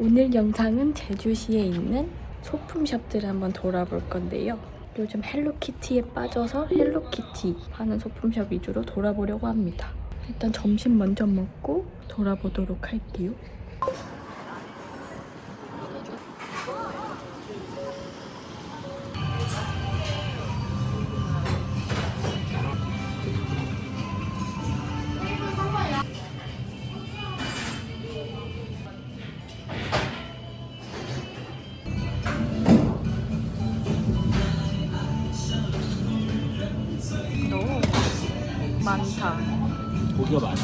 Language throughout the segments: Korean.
오늘 영상은 제주시에 있는 소품샵들을 한번 돌아볼 건데요. 요즘 헬로키티에 빠져서 헬로키티 파는 소품샵 위주로 돌아보려고 합니다. 일단 점심 먼저 먹고 돌아보도록 할게요. 많다. 고기가 많아.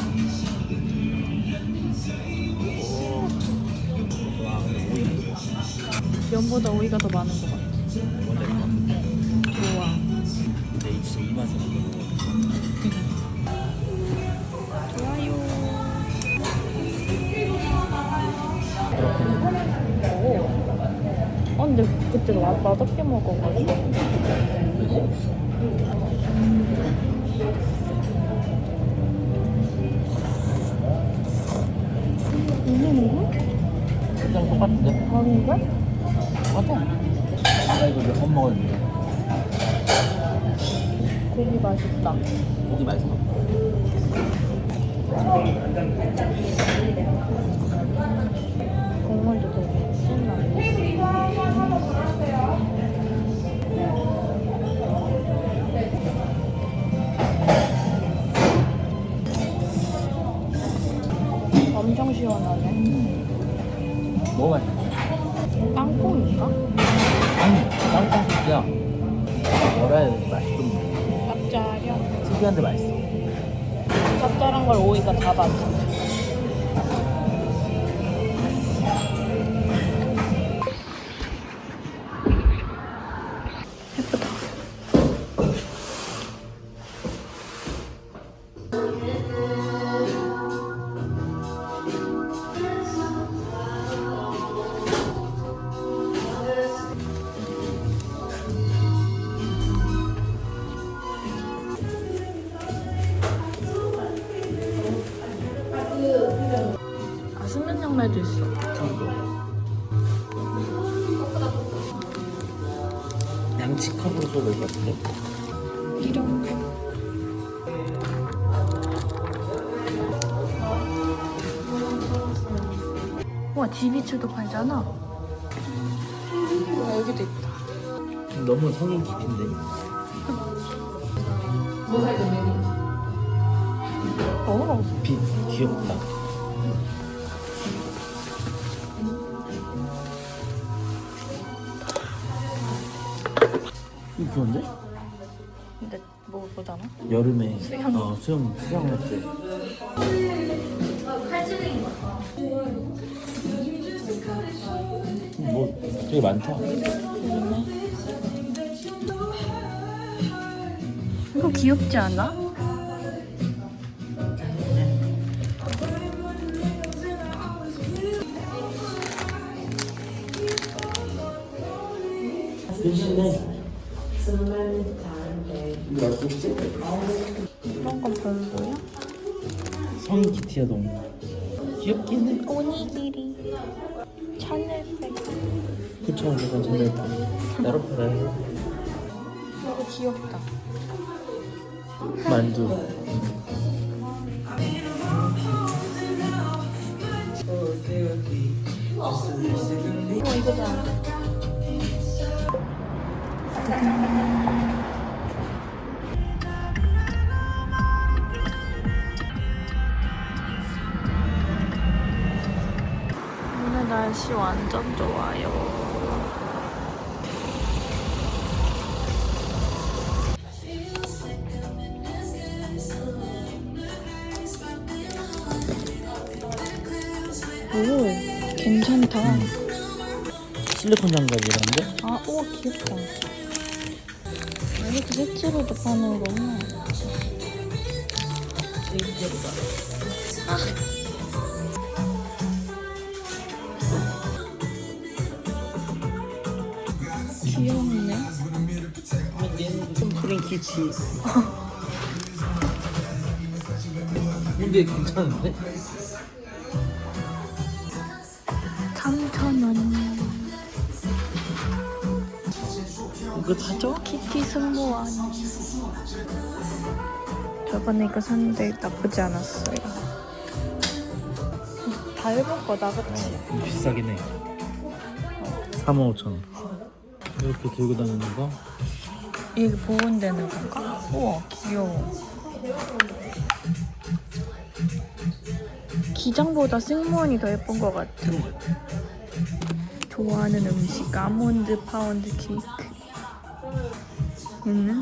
와, 오이. 면보다 오이가 더 많은 것 같아. 원래 거. 좋아. 근데 이 진짜 이 맛에 먹어. 좋아요. 어, 근데 그때 맛, 맛없게 먹어가지고. 음, 같은데? 아닌데? 맞아. 나 이거 몇번 먹었는데. 고기 맛있다. 고기 맛있어. 국물도 되게 신나네. 엄청 시원하네. 너무 맛있어. 땅콩인가? 아니, 짱짱국이야. 뭐라 해야 되지? 맛있던데. 짭짤해. 특이한데 맛있어. 짭짤한 걸 오이가 잡아줘. 양말도 있어. 양치 컵으로 있거든요. 이런 거. 와, 지비츠도 팔잖아. 와, 여기도 있다. 너무 성인 깊인데. 어, 빛 귀엽다. 귀여운데? 근데 뭐 보잖아. 여름에 수영. 어, 수영 수영 할 때. 뭐 되게 많다. 이거 귀엽지 않아? 대신에 이런 건 별로야? 성인 키티야 너무 귀엽긴 해. 오니기리 찰넬백 그쵸, 약간 전날 따로 팔아요. 이거 귀엽다 만두. 어 이거다 날씨 완전 좋아요 오 괜찮다 실리콘 장갑이란데? 아, 우와, 귀엽다. 아, 이렇게 색채로도 파는 거구나. 귀엽네. 좀 그린 기지. 근데 괜찮은데? 3,000원. 이거 사죠? 키키 승모 아니. 저번에 이거 샀는데 나쁘지 않았어요. 다 일본 거다 그치? 어, 비싸긴 해. 3만 5천 원. 이렇게 들고 다니는 거 이게 보온되는 건가? 우와, 귀여워. 기장보다 승무원이 더 예쁜 것 같아. 좋아하는 음식, 아몬드 파운드 케이크. 얘는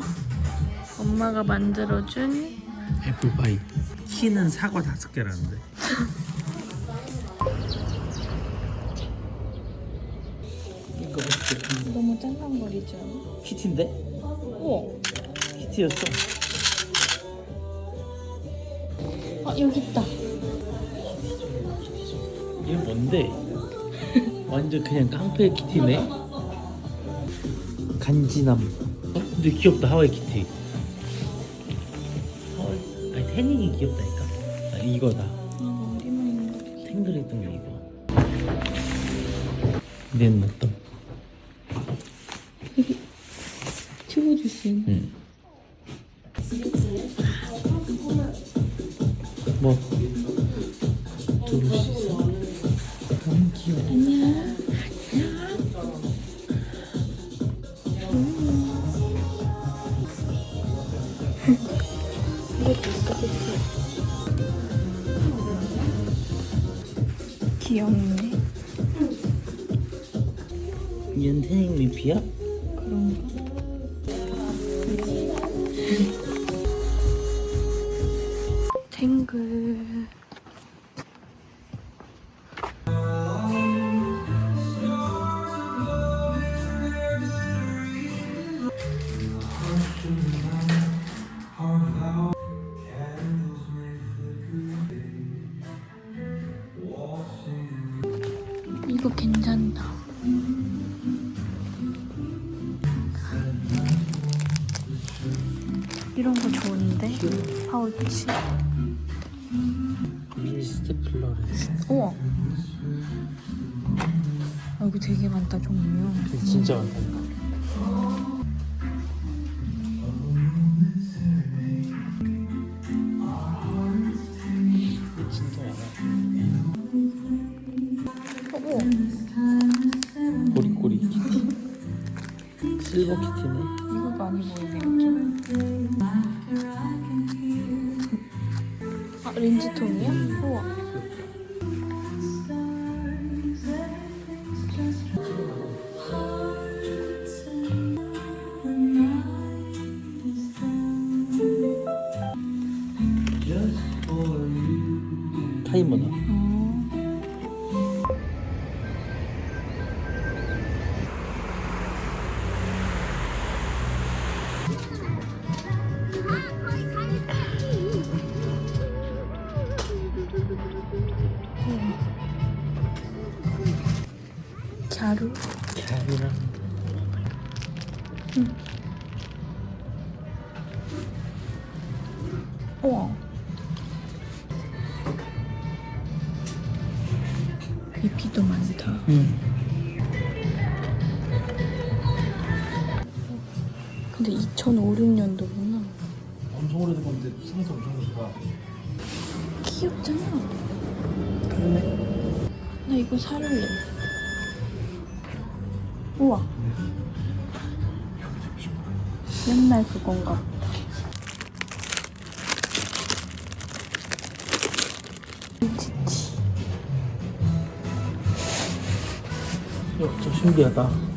엄마가 만들어준 애플파이 키는 사과 다섯 개라는데 이거 어떻게 너무 않아? 키티인데? 우와. 키티였어 아, 여기 있다. 이게 뭔데? 완전 그냥 깡패 키티네 간지남 어? 근데 귀엽다 하와이 키티 하와이 아니 태닝이 귀엽다니까 아 이거다 음, 머리만 있는 거 되게. 탱글 했던 게 이거 얘는 어떤? 튜브 수 있는. 응 뭐? 두루 수 있어 너무 귀여워 안녕. 귀엽네. 태닝 리피야? 탱글. 이거 괜찮다. 이런 거 좋은데? 파우치. 스테플러를 우와. 아, 여기 되게 많다, 종류. 진짜 많다 진짜 많아 우와. 꼬리꼬리 키티 실버 키티네 이거 많이 보이네, 렌즈통이야? 우와. 타이머다 갸루? 갸루랑 우와. 비피도 많다. 응 근데 2005, 6년도구나. 엄청 오래된 건데 상태 엄청 좋다 귀엽잖아. 그러네 나 이거 살래. 우와. 옛날 그건가. 야, 저 신기하다